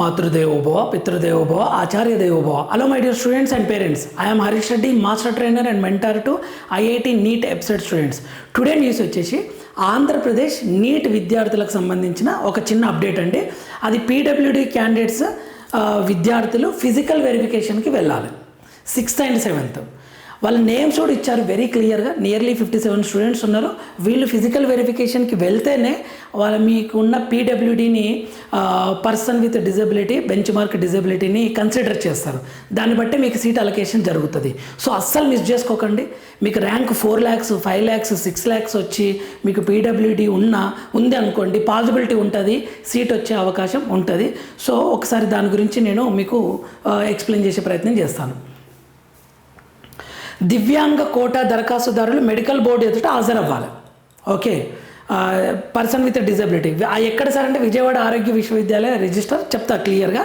మాతృదేవోభవ పితృదేవోభవ ఆచార్య దేవోభవ hello my dear students and parents I'm Harish Reddy master trainer and mentor to IIT NEET episode students today news వచ్చేసి Andhra Pradesh neat విద్యార్థులకు సంబంధించిన ఒక చిన్న అప్డేట్ అండి. అది పీడబ్ల్యూడి క్యాండిడేట్స్ విద్యార్థులు ఫిజికల్ వెరిఫికేషన్కి వెళ్ళాలి. సిక్స్త్ అండ్ సెవెంత్ వాళ్ళ నేమ్స్ కూడా ఇచ్చారు వెరీ క్లియర్గా నియర్లీ ఫిఫ్టీ సెవెన్ స్టూడెంట్స్ ఉన్నారు. వీళ్ళు ఫిజికల్ వెరిఫికేషన్కి వెళ్తేనే వాళ్ళ మీకున్న పీడబ్ల్యూడీని person with disability bench mark డిజబిలిటీని consider చేస్తారు. దాన్ని బట్టి మీకు సీట్ అలొకేషన్ జరుగుతుంది. సో అస్సలు మిస్ చేసుకోకండి. మీకు rank four lakhs five lakhs six lakhs వచ్చి మీకు పీడబ్ల్యూడీ ఉన్న ఉంది అనుకోండి పాసిబిలిటీ ఉంటుంది సీట్ వచ్చే అవకాశం ఉంటుంది. సో ఒకసారి దాని గురించి నేను మీకు ఎక్స్ప్లెయిన్ చేసే ప్రయత్నం చేస్తాను. దివ్యాంగ కోటా దరఖాస్తుదారులు మెడికల్ బోర్డు ఎదుట హాజరవ్వాలి. ఓకే. Person with disability. ఎక్కడ సార్ అంటే విజయవాడ ఆరోగ్య విశ్వవిద్యాలయ రిజిస్టర్ చెప్తా క్లియర్గా.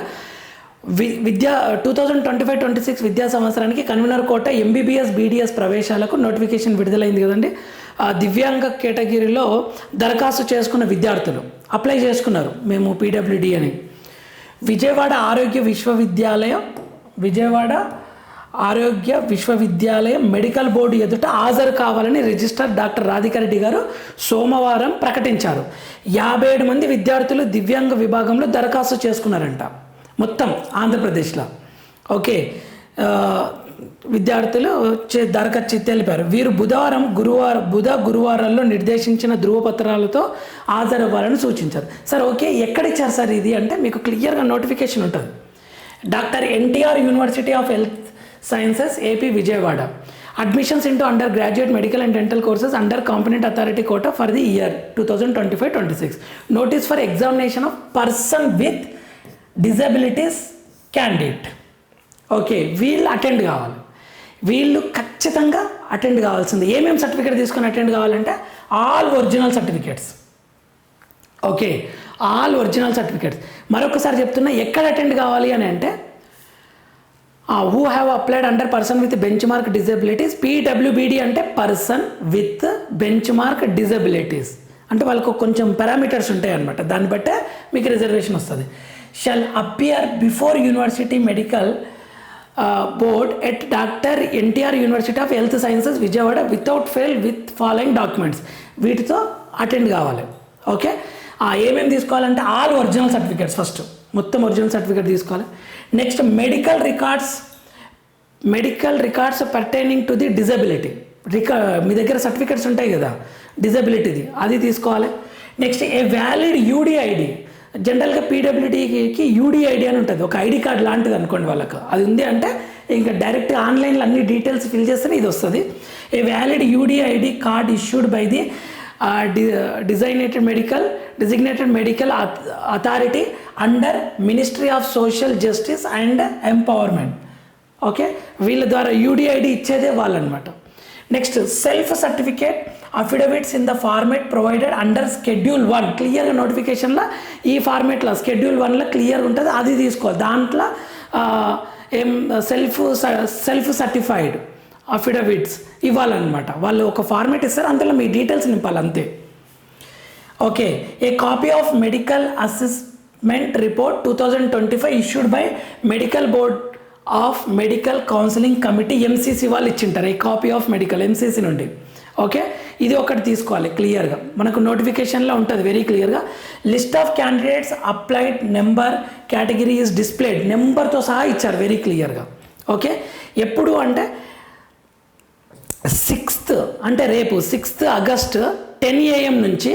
వి విద్యా two thousand twenty five twenty six విద్యా సంవత్సరానికి కన్వీనర్ కోట ఎంబీబీఎస్ బీడీఎస్ ప్రవేశాలకు నోటిఫికేషన్ విడుదలైంది కదండి. ఆ దివ్యాంగ కేటగిరీలో దరఖాస్తు చేసుకున్న విద్యార్థులు అప్లై చేసుకున్నారు మేము పీడబ్ల్యూడి అని. విజయవాడ ఆరోగ్య విశ్వవిద్యాలయం విజయవాడ ఆరోగ్య విశ్వవిద్యాలయం మెడికల్ బోర్డు ఎదుట హాజరు కావాలని రిజిస్టర్ డాక్టర్ రాధికారెడ్డి గారు సోమవారం ప్రకటించారు. యాభై ఏడు మంది విద్యార్థులు దివ్యాంగ విభాగంలో దరఖాస్తు చేసుకున్నారంట. మొత్తం ఆంధ్రప్రదేశ్లో. ఓకే. విద్యార్థులు చే- దరఖాస్తు తెలిపారు. వీరు బుధవారం గురువారం బుధ గురువారాల్లో నిర్దేశించిన ధృవపత్రాలతో హాజరవ్వాలని సూచించారు. సార్ ఓకే ఎక్కడిచ్చారు సార్ ఇది? అంటే మీకు క్లియర్గా నోటిఫికేషన్ ఉంటుంది. Doctor NTR university of health sciences AP Vijayawada admissions into under graduate medical and dental courses under competent authority quota for the year two thousand twenty five twenty six notice for examination of person with disabilities candidate okay వీళ్ళు attend కావాలి. వీళ్ళు ఖచ్చితంగా attend కావాల్సింది. ఏమేమి certificate తీసుకొని attend కావాలంటే all original certificates okay all original certificates మరొకసారి చెప్తున్నా ఎక్కడ అటెండ్ కావాలి అని అంటే who have applied under person with bench mark disabilities PWBD అంటే person with bench mark disabilities అంటే వాళ్ళకు కొంచెం పారామీటర్స్ ఉంటాయి అనమాట దాన్ని బట్టే మీకు రిజర్వేషన్ వస్తుంది. Shall appear before university medical board at doctor NTR university of health sciences Vijayawada without fail with following documents వీటితో అటెండ్ కావాలి. ఓకే ఏమేమి తీసుకోవాలంటే ఆల్ ఒరిజినల్ సర్టిఫికేట్స్ ఫస్ట్ మొత్తం ఒరిజినల్ సర్టిఫికేట్ తీసుకోవాలి. Next medical records medical records pertaining to the disability Rica మీ దగ్గర certificates ఉంటాయి కదా డిజబిలిటీది అది తీసుకోవాలి. నెక్స్ట్ ఏ వ్యాలిడ్ యూడిఐడి జనరల్గా పీడబ్ల్యూడీకి యూడిఐడి అని ఉంటుంది. ఒక ఐడి కార్డ్ లాంటిది అనుకోండి వాళ్ళకు. అది ఉంది అంటే ఇంకా డైరెక్ట్ ఆన్లైన్లో అన్ని డీటెయిల్స్ ఫిల్ చేస్తేనే ఇది వస్తుంది. A valid UDID card issued by the designated medical designated medical authority under ministry of social justice and empowerment okay వీళ్ళ ద్వారా యూడిఐడి ఇచ్చేదే వాళ్ళనమాట. Next self certificate affidavits in the format provided under schedule one క్లియర్గా నోటిఫికేషన్లో ఈ ఫార్మేట్లో schedule వన్లో clear ఉంటుంది అది తీసుకోవాలి. దాంట్లో ఏం సెల్ఫ్ సెల్ఫ్ సర్టిఫైడ్ అఫిడవిట్స్ ఇవ్వాలన్నమాట. వాళ్ళు ఒక ఫార్మేట్ ఇస్తారు అందులో మీ డీటెయిల్స్ నింపాలి అంతే. Okay a copy of medical assessment report two thousand twenty five issued by medical board of medical counselling committee MCC వాళ్ళు ఇచ్చింటారు. ఈ కాపీ ఆఫ్ మెడికల్ ఎంసీసీ నుండి. ఓకే ఇది ఒకటి తీసుకోవాలి క్లియర్గా మనకు నోటిఫికేషన్లో ఉంటుంది వెరీ క్లియర్గా list of candidates applied number category is displayed నెంబర్తో సహా ఇచ్చారు వెరీ క్లియర్గా ఓకే ఎప్పుడు అంటే సిక్స్త్ అంటే రేపు సిక్స్త్ ఆగస్ట్ టెన్ ఏఎం నుంచి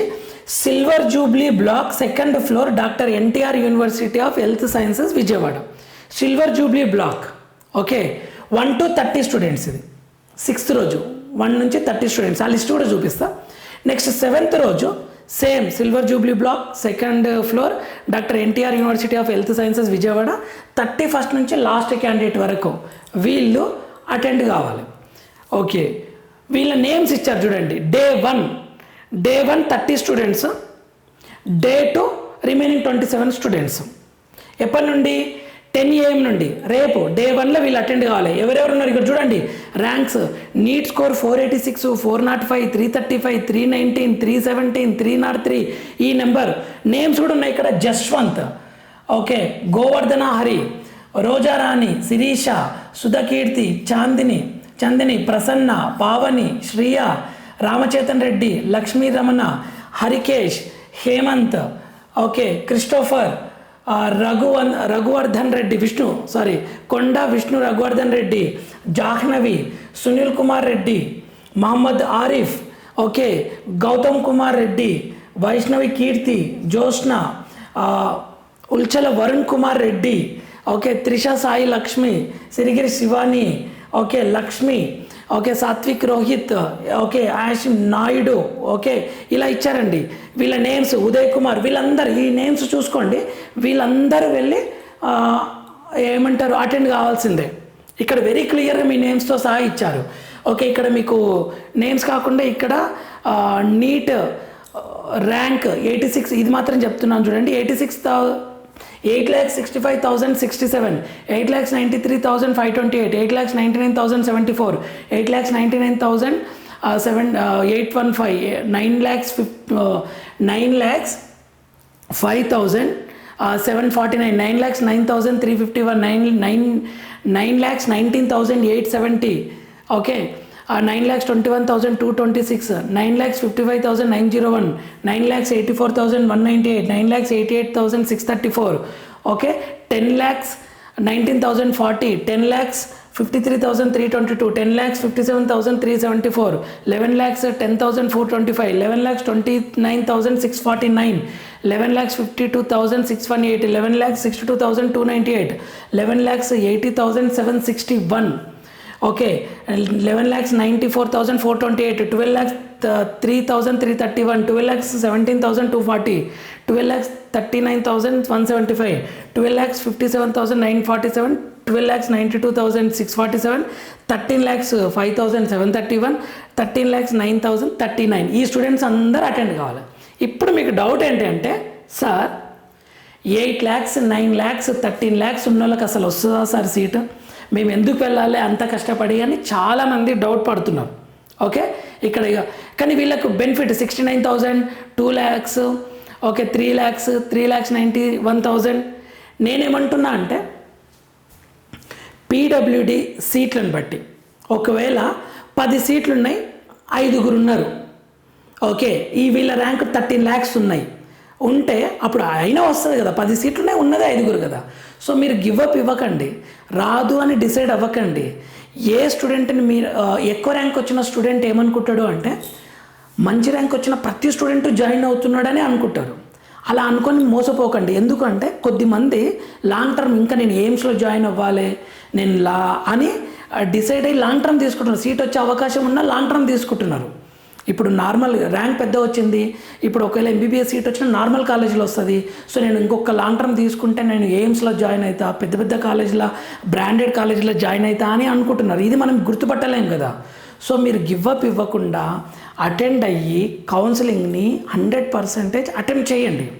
silver jubilee block second floor doctor NTR university of health sciences Vijayawada. Silver jubilee block. Okay. One to thirty students ఇది. సిక్స్త్ రోజు. వన్ నుంచి థర్టీ స్టూడెంట్స్. ఆ లిస్ట్ కూడా చూపిస్తా. నెక్స్ట్ సెవెంత్ రోజు same silver jubilee block second floor doctor NTR university of health sciences Vijayawada. Thirty first నుంచి last candidate వరకు వీళ్ళు అటెండ్ కావాలి. ఓకే. వీళ్ళ నేమ్స్ ఇచ్చారు చూడండి. Day one. Day one thirty students day two remaining twenty seven students ఎప్పటి నుండి? Ten AM నుండి. రేపు డే వన్లో వీళ్ళు అటెండ్ కావాలి. ఎవరెవరు ఉన్నారు? ఇక్కడ చూడండి. Ranks NEET score four eighty six four nought five three thirty five three nineteen three seventeen three nought three ఈ నెంబర్ నేమ్స్ కూడా ఉన్నాయి ఇక్కడ. Jaswanth okay Govardhana Hari Rojarani Sirisha Sudhakirti Chandini Chandini Prasanna Pavani Shriya Ramachetan Reddy Lakshmi Ramana Harikesh Hemanth okay Christopher Raghuvan Raghuvardhan Reddy Vishnu sorry Konda Vishnu Raghuvardhan Reddy Jahnavi Sunil Kumar Reddy Mohammad Arif okay Gautam Kumar Reddy Vaishnavi Keerthi Jyotsna Ulchala Varun Kumar Reddy okay Trisha Sai Lakshmi Sirigiri Shivani okay Lakshmi okay Satvik Rohit okay Yash Naidu okay ఇలా ఇచ్చారండి. వీళ్ళ names Uday Kumar వీళ్ళందరూ ఈ names చూసుకోండి. వీళ్ళందరూ వెళ్ళి ఏమంటారు attend కావాల్సిందే. ఇక్కడ వెరీ క్లియర్గా మీ నేమ్స్తో సహా ఇచ్చారు. ఓకే ఇక్కడ మీకు నేమ్స్ కాకుండా ఇక్కడ నీట్ ర్యాంక్ ఎయిటీ సిక్స్ ఇది మాత్రం చెప్తున్నాను చూడండి. Eighty six 8 lakh 65,067, 8 lakhs 93,528, 8 lakhs 99,074, 8 lakhs 99,000. Uh, 7 uh, uh 815 9 lakhs uh, 9 lakhs 5000 uh, 749 9 lakhs 9351 9 9 9 lakhs 19870 okay ఫిఫ్ nine lakhs five thousand seven forty nine nine lakhs nine thousand three fifty one nine nine nine lakhs nineteen thousand eight seventy okay nine lakhs twenty one thousand two twenty six nine lakhs fifty five thousand nine zero one nine lakhs eighty four thousand one ninety eight nine lakhs eighty eight thousand six thirty four okay ten lakhs nineteen thousand forty ten lakhs fifty three thousand three twenty two ten lakhs fifty seven thousand three seventy four eleven lakhs ten thousand four twenty five eleven lakhs twenty nine thousand six forty okay eleven lakhs ninety four thousand four twenty eight twelve lakhs three thousand three thirty one twelve lakhs seventeen thousand two forty twelve lakhs thirty nine thousand one seventy five twelve lakhs fifty seven thousand nine forty seven twelve lakhs ninety two thousand six forty seven thirteen lakhs five thousand seven thirty one thirteen lakhs nine thousand thirty nine ఈ students అందరూ attend కావాలి. ఇప్పుడు మీకు doubt ఏంటంటే sir eight lakhs nine lakhs thirteen lakhs ఉన్న వాళ్ళకి అసలు వస్తుందా సార్ సీటు మేము ఎందుకు వెళ్ళాలి? అంత కష్టపడి అని చాలామంది డౌట్ పడుతున్నారు. ఓకే? ఇక్కడ ఇక కానీ వీళ్ళకు benefit sixty nine thousand two lakhs okay three lakhs three lakhs ninety one thousand నేనేమంటున్నా అంటే పీడబ్ల్యూడి సీట్లను బట్టి. ఒకవేళ పది సీట్లు ఉన్నాయి ఐదుగురు ఉన్నారు ఓకే ఈ వీళ్ళ ర్యాంక్ థర్టీన్ ల్యాక్స్ ఉన్నాయి. ఉంటే అప్పుడు అయినా వస్తుంది కదా. పది సీట్లు ఉన్నాయి ఉన్నదే ఐదుగురు కదా. సో మీరు గివ్ అప్ ఇవ్వకండి. రాదు అని డిసైడ్ అవ్వకండి. ఏ స్టూడెంట్ని మీరు ఎక్కువ ర్యాంక్ వచ్చిన స్టూడెంట్ ఏమనుకుంటాడు అంటే మంచి ర్యాంక్ వచ్చిన ప్రతి స్టూడెంట్ జాయిన్ అవుతున్నాడని అనుకుంటారు. అలా అనుకొని మోసపోకండి. ఎందుకంటే కొద్దిమంది లాంగ్ టర్మ్ ఇంకా నేను ఎయిమ్స్లో జాయిన్ అవ్వాలి నేను లా అని డిసైడ్ అయ్యి లాంగ్ టర్మ్ తీసుకుంటున్నారు. సీట్ వచ్చే అవకాశం ఉన్నా లాంగ్ టర్మ్ తీసుకుంటున్నారు. ఇప్పుడు నార్మల్ ర్యాంక్ పెద్ద వచ్చింది. ఇప్పుడు ఒకవేళ ఎంబీబీఎస్ సీట్ వచ్చిన నార్మల్ కాలేజీలో వస్తుంది. సో నేను ఇంకొక లాంగ్ టర్మ్ తీసుకుంటే నేను ఎయిమ్స్లో జాయిన్ అవుతా పెద్ద పెద్ద కాలేజీలో బ్రాండెడ్ కాలేజీలో జాయిన్ అవుతా అని అనుకుంటున్నారు. ఇది మనం గుర్తుపట్టలేం కదా. సో మీరు గివ్అప్ ఇవ్వకుండా అటెండ్ అయ్యి కౌన్సిలింగ్ని హండ్రెడ్ పర్సెంటేజ్ అటెండ్ చేయండి.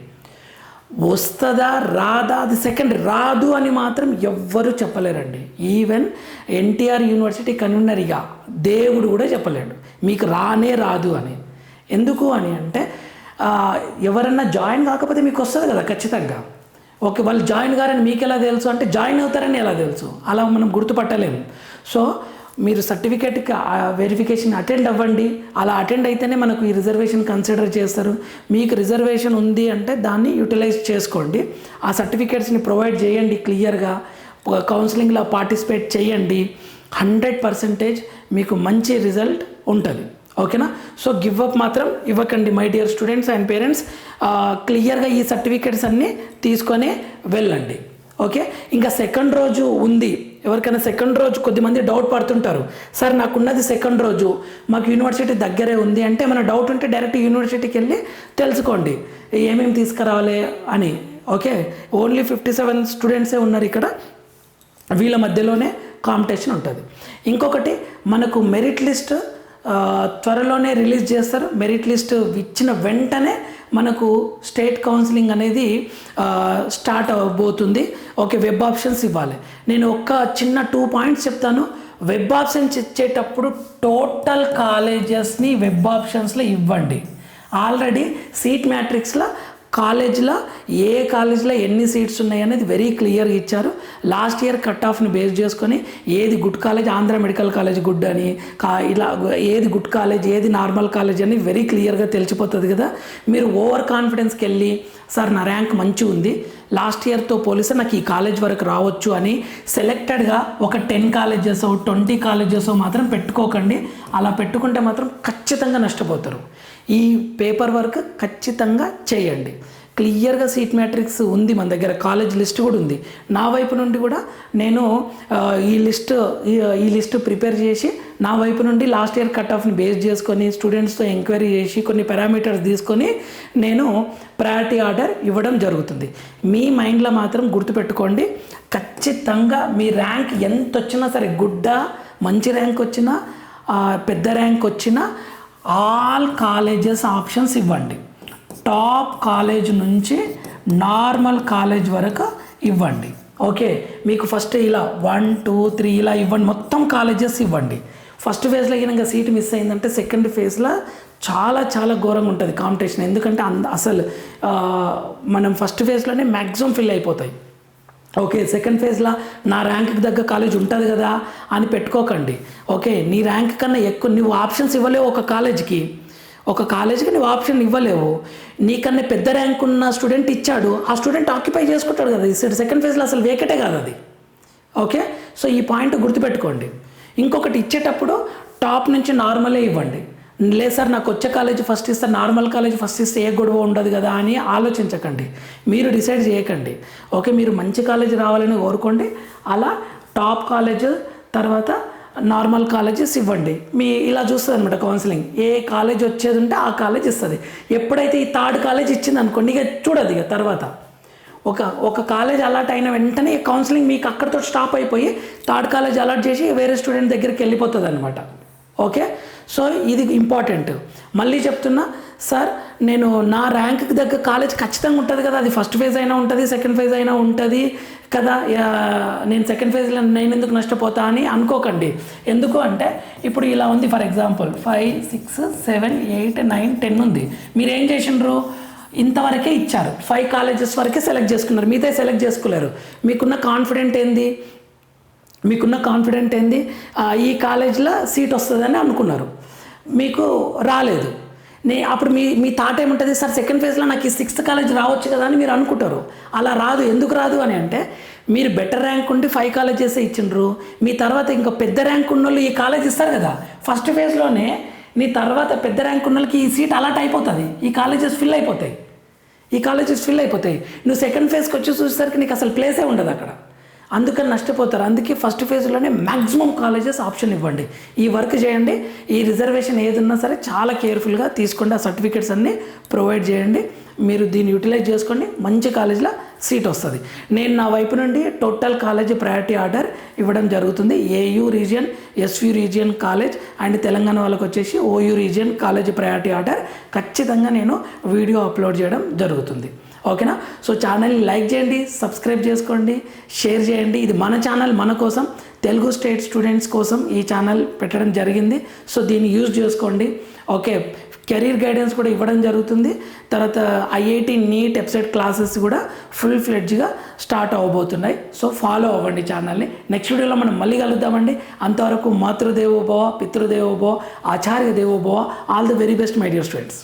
వస్తుందా రాదా అది సెకండ్ రాదు అని మాత్రం ఎవ్వరూ చెప్పలేరండి. ఈవెన్ ఎన్టీఆర్ యూనివర్సిటీ కన్వీనర్గా దేవుడు కూడా చెప్పలేడు. మీకు రానే రాదు అని. ఎందుకు అని అంటే ఎవరన్నా జాయిన్ కాకపోతే మీకు వస్తుంది కదా ఖచ్చితంగా. ఓకే వాళ్ళు జాయిన్ కారని మీకు ఎలా తెలుసు? అంటే జాయిన్ అవుతారని ఎలా తెలుసు? అలా మనం గుర్తుపట్టలేము. సో మీరు సర్టిఫికేట్కి వెరిఫికేషన్ అటెండ్ అవ్వండి. అలా అటెండ్ అయితేనే మనకు ఈ రిజర్వేషన్ కన్సిడర్ చేస్తారు. మీకు రిజర్వేషన్ ఉంది అంటే దాన్ని యూటిలైజ్ చేసుకోండి. ఆ సర్టిఫికేట్స్ని ప్రొవైడ్ చేయండి క్లియర్గా కౌన్సిలింగ్లో పార్టిసిపేట్ చేయండి. హండ్రెడ్ పర్సెంటేజ్ మీకు మంచి రిజల్ట్ ఉంటుంది. ఓకేనా? సో గివ్ అప్ మాత్రం ఇవ్వకండి my dear students and parents. క్లియర్గా ఈ సర్టిఫికేట్స్ అన్నీ తీసుకొని వెళ్ళండి. ఓకే? ఇంకా సెకండ్ రోజు ఉంది. ఎవరికైనా సెకండ్ రోజు కొద్దిమంది డౌట్ పడుతుంటారు. సార్ నాకున్నది సెకండ్ రోజు. మాకు యూనివర్సిటీ దగ్గరే ఉంది అంటే ఏమైనా డౌట్ ఉంటే డైరెక్ట్ యూనివర్సిటీకి వెళ్ళి తెలుసుకోండి. ఏమేమి తీసుకురావాలి అని. ఓకే? ఓన్లీ ఫిఫ్టీ సెవెన్ స్టూడెంట్సే ఉన్నారు ఇక్కడ. వీళ్ళ మధ్యలోనే కాంపిటీషన్ ఉంటుంది. ఇంకొకటి మనకు మెరిట్ లిస్ట్ త్వరలోనే రిలీజ్ చేస్తారు. మెరిట్ లిస్ట్ ఇచ్చిన వెంటనే మనకు స్టేట్ కౌన్సిలింగ్ అనేది స్టార్ట్ అవబోతుంది. ఓకే వెబ్ ఆప్షన్స్ ఇవ్వాలి. నేను ఒక్క చిన్న టూ పాయింట్స్ చెప్తాను. వెబ్ ఆప్షన్స్ ఇచ్చేటప్పుడు టోటల్ కాలేజెస్ని వెబ్ ఆప్షన్స్లో ఇవ్వండి. ఆల్రెడీ సీట్ మ్యాట్రిక్స్లో కాలేజ్లో ఏ కాలేజ్లో ఎన్ని సీట్స్ ఉన్నాయి అనేది వెరీ క్లియర్గా ఇచ్చారు. లాస్ట్ ఇయర్ కట్ ఆఫ్ని బేస్ చేసుకొని ఏది good college Andhra medical college good అని కా ఇలా ఏది గుడ్ కాలేజ్ ఏది నార్మల్ కాలేజ్ అని వెరీ క్లియర్గా తెలిసిపోతుంది కదా. మీరు ఓవర్ కాన్ఫిడెన్స్కి వెళ్ళి సార్ నా ర్యాంక్ మంచి ఉంది. లాస్ట్ ఇయర్తో పోలిస్తే నాకు ఈ కాలేజ్ వరకు రావచ్చు అని సెలెక్టెడ్గా ఒక టెన్ కాలేజెస్ ట్వంటీ కాలేజెస్ మాత్రం పెట్టుకోకండి. అలా పెట్టుకుంటే మాత్రం ఖచ్చితంగా నష్టపోతారు. ఈ పేపర్ వర్క్ ఖచ్చితంగా చేయండి. క్లియర్గా సీట్ మ్యాట్రిక్స్ ఉంది మన దగ్గర కాలేజ్ లిస్ట్ కూడా ఉంది. నా వైపు నుండి కూడా నేను ఈ లిస్ట్ ఈ లిస్ట్ ప్రిపేర్ చేసి నా వైపు నుండి లాస్ట్ ఇయర్ కట్ ఆఫ్ని బేస్ చేసుకొని స్టూడెంట్స్తో ఎంక్వైరీ చేసి కొన్ని పారామీటర్స్ తీసుకొని నేను ప్రయారిటీ ఆర్డర్ ఇవ్వడం జరుగుతుంది. మీ మైండ్లో మాత్రం గుర్తుపెట్టుకోండి ఖచ్చితంగా మీ ర్యాంక్ ఎంత వచ్చినా సరే గుడ్డ మంచి ర్యాంక్ వచ్చినా పెద్ద ర్యాంక్ వచ్చినా ఆల్ కాలేజెస్ ఆప్షన్స్ ఇవ్వండి. టాప్ కాలేజ్ నుంచి నార్మల్ కాలేజ్ వరకు ఇవ్వండి. ఓకే? మీకు ఫస్ట్ ఇలా వన్ టూ త్రీ ఇలా ఇవ్వండి. మొత్తం కాలేజెస్ ఇవ్వండి. ఫస్ట్ ఫేజ్లో కనుక సీట్ మిస్ అయిందంటే సెకండ్ ఫేజ్లో చాలా చాలా ఘోరంగా ఉంటుంది కాంపిటీషన్. ఎందుకంటే అంద అసలు మనం ఫస్ట్ ఫేజ్లోనే మ్యాక్సిమం ఫిల్ అయిపోతాయి. ఓకే? సెకండ్ ఫేజ్లో నా ర్యాంక్కి తగ్గ కాలేజ్ ఉంటుంది కదా అని పెట్టుకోకండి. ఓకే? నీ ర్యాంక్ కన్నా ఎక్కువ నువ్వు ఆప్షన్స్ ఇవ్వలేవు ఒక కాలేజ్కి. ఒక కాలేజీకి నువ్వు ఆప్షన్ ఇవ్వలేవు. నీకన్నా పెద్ద ర్యాంక్ ఉన్న స్టూడెంట్ ఇచ్చాడు. ఆ స్టూడెంట్ ఆక్యుపై చేసుకుంటాడు కదా. ఈ సెకండ్ ఫేజ్లో అసలు వేకటే కాదు అది. ఓకే సో ఈ పాయింట్ గుర్తుపెట్టుకోండి. ఇంకొకటి ఇచ్చేటప్పుడు టాప్ నుంచి నార్మలే ఇవ్వండి. లేదు సార్ నాకు వచ్చే కాలేజ్ ఫస్ట్ ఇస్తే నార్మల్ కాలేజ్ ఫస్ట్ ఇస్తే ఏ గొడవ ఉండదు కదా అని ఆలోచించకండి. మీరు డిసైడ్ చేయకండి. ఓకే మీరు మంచి కాలేజ్ రావాలని కోరుకోండి. అలా టాప్ కాలేజ్ తర్వాత నార్మల్ కాలేజెస్ ఇవ్వండి. మీ ఇలా చూస్తుంది అనమాట కౌన్సిలింగ్ ఏ కాలేజ్ వచ్చేది ఉంటే ఆ కాలేజ్ ఇస్తుంది. ఎప్పుడైతే ఈ థర్డ్ కాలేజ్ ఇచ్చింది అనుకోండి ఇక చూడదు ఇక తర్వాత. ఒక ఒక కాలేజ్ అలాట్ అయిన వెంటనే కౌన్సిలింగ్ మీకు అక్కడితో స్టాప్ అయిపోయి థర్డ్ కాలేజ్ అలాట్ చేసి వేరే స్టూడెంట్ దగ్గరికి వెళ్ళిపోతుంది అనమాట ఓకే? సో ఇది ఇంపార్టెంట్ మళ్ళీ చెప్తున్నా సార్ నేను నా ర్యాంక్కి దగ్గర కాలేజ్ ఖచ్చితంగా ఉంటుంది కదా అది ఫస్ట్ ఫేజ్ అయినా ఉంటుంది సెకండ్ ఫేజ్ అయినా ఉంటుంది కదా నేను సెకండ్ ఫేజ్లో నేను ఎందుకు నష్టపోతా అని అనుకోకండి. ఎందుకు అంటే ఇప్పుడు ఇలా ఉంది for example five six seven eight nine ten ఉంది. మీరు ఏం చేసిండ్రు? ఇంతవరకే ఇచ్చారు. ఫైవ్ కాలేజెస్ వరకే సెలెక్ట్ చేసుకున్నారు. మిగతా సెలెక్ట్ చేసుకోలేరు. మీకున్న కాన్ఫిడెంట్ ఏంది? మీకున్న కాన్ఫిడెంట్ ఏంది? ఈ కాలేజ్లో సీట్ వస్తుందని అనుకున్నారు. మీకు రాలేదు. నే అప్పుడు మీ మీ థాట్ ఏముంటుంది? సార్ సెకండ్ ఫేజ్లో నాకు ఈ సిక్స్త్ కాలేజ్ రావచ్చు కదా అని మీరు అనుకుంటారు. అలా రాదు. ఎందుకు రాదు అని అంటే మీరు బెటర్ ర్యాంక్ ఉండి ఫైవ్ కాలేజెస్ ఇచ్చిండ్రు. మీ తర్వాత ఇంకా పెద్ద ర్యాంక్ ఉన్న వాళ్ళు ఈ కాలేజ్ ఇస్తారు కదా. ఫస్ట్ ఫేజ్లోనే నీ తర్వాత పెద్ద ర్యాంక్ ఉన్న వాళ్ళకి ఈ సీట్ అలాట్ అయిపోతుంది. ఈ కాలేజెస్ ఫిల్ అయిపోతాయి. ఈ కాలేజెస్ ఫిల్ అయిపోతాయి. నువ్వు సెకండ్ ఫేజ్కి వచ్చి చూసేసరికి నీకు అసలు ప్లేసే ఉండదు అక్కడ. అందుకని నష్టపోతారు. అందుకే ఫస్ట్ ఫేజ్లోనే మ్యాక్సిమం కాలేజెస్ ఆప్షన్ ఇవ్వండి. ఈ వర్క్ చేయండి. ఈ రిజర్వేషన్ ఏదున్నా సరే చాలా కేర్ఫుల్గా తీసుకోండి. ఆ సర్టిఫికేట్స్ అన్నీ ప్రొవైడ్ చేయండి. మీరు దీన్ని యూటిలైజ్ చేసుకోండి. మంచి కాలేజీలో సీట్ వస్తుంది. నేను నా వైపు నుండి టోటల్ కాలేజ్ ప్రయారిటీ ఆర్డర్ ఇవ్వడం జరుగుతుంది. AU region SU region college and Telangana వాళ్ళకి వచ్చేసి OU region college priority order ఖచ్చితంగా నేను వీడియో అప్లోడ్ చేయడం జరుగుతుంది. ఓకేనా? సో ఛానల్ని లైక్ చేయండి సబ్స్క్రైబ్ చేసుకోండి షేర్ చేయండి. ఇది మన ఛానల్ మన కోసం. తెలుగు స్టేట్ స్టూడెంట్స్ కోసం ఈ ఛానల్ పెట్టడం జరిగింది. సో దీన్ని యూజ్ చేసుకోండి. ఓకే కెరీర్ గైడెన్స్ కూడా ఇవ్వడం జరుగుతుంది. తర్వాత ఐఐటి నీట్ వెబ్సైట్ క్లాసెస్ కూడా ఫుల్ ఫ్లెడ్జ్గా స్టార్ట్ అవ్వబోతున్నాయి సో ఫాలో అవ్వండి ఛానల్ని. నెక్స్ట్ వీడియోలో మనం మళ్ళీ కలుద్దామండి. అంతవరకు మాతృదేవోభవ పితృదేవోభవ ఆచార్య దేవోభవ. All the very best my dear students